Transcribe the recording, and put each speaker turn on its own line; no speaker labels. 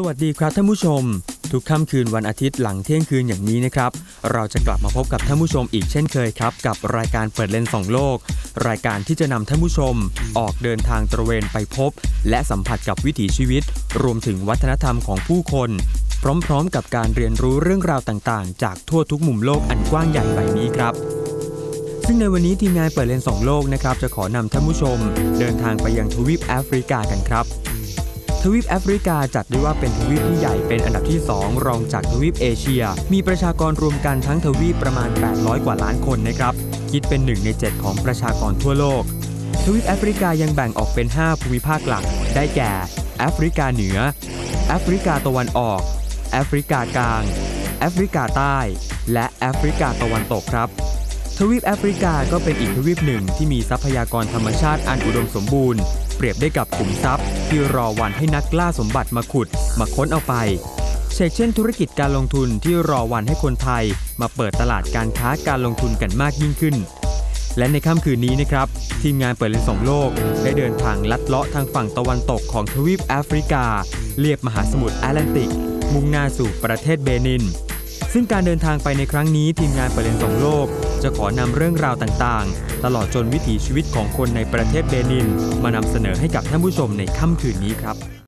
สวัสดีครับท่านผู้ชม ทุกค่ำคืนวันอาทิตย์หลังเที่ยงคืนอย่างนี้นะครับ เราจะกลับมาพบกับท่านผู้ชมอีกเช่นเคยครับ กับรายการเปิดเลนส์สองโลก รายการที่จะนำท่านผู้ชม ออกเดินทางตระเวนไปพบ และสัมผัสกับวิถีชีวิต รวมถึงวัฒนธรรมของผู้คน พร้อมๆ กับการเรียนรู้เรื่องราวต่างๆ จากทั่วทุกมุมโลกอันกว้างใหญ่ใบนี้ครับซึ่งในวันนี้ทีมงานเปิดเลนส์สองโลกนะครับจะขอนำท่านผู้ชม เดินทางไปยังทวีปแอฟริกากันครับ ทวีปแอฟริกาจัดได้ว่าเป็นทวีปที่ใหญ่เป็นอันดับที่ 2 รองจากทวีปเอเชีย มีประชากรรวมกันทั้งทวีปประมาณ 800 กว่าล้านคนนะครับ คิดเป็น 1 ใน 7 ของประชากรทั่วโลก ทวีปแอฟริกายังแบ่งออกเป็น 5 ภูมิภาคหลัก ได้แก่แอฟริกาเหนือแอฟริกาตะวันออกแอฟริกากลางแอฟริกาใต้ และแอฟริกาตะวันตกครับทวีปแอฟริกาก็เป็นอีกทวีปหนึ่งที่มีทรัพยากรธรรมชาติอันอุดมสมบูรณ์ เปรียบได้กับขุมทรัพย์ ที่รอวันให้นักล่าสมบัติมาขุดมาค้นเอาไปเช่นเช่น ธุรกิจการลงทุนที่รอวันให้คนไทย มาเปิดตลาดการค้าการลงทุนกันมากยิ่งขึ้น และในค่ำคืนนี้นะครับ ทีมงานเปิดเลนส์สองโลก ได้เดินทางลัดเลาะทางฝั่งตะวันตกของทวีปแอฟริกา เลียบมหาสมุทรแอตแลนติก มุ่งหน้าสู่ประเทศเบนิน ซึ่งการเดินทางไปในครั้งนี้ทีมงานเปิดเลนสองโลก จะขอนำเรื่องราวต่างๆ ตลอดจนวิถีชีวิตของคนในประเทศเบนิน มานำเสนอให้กับท่านผู้ชมในค่ำคืนนี้ครับ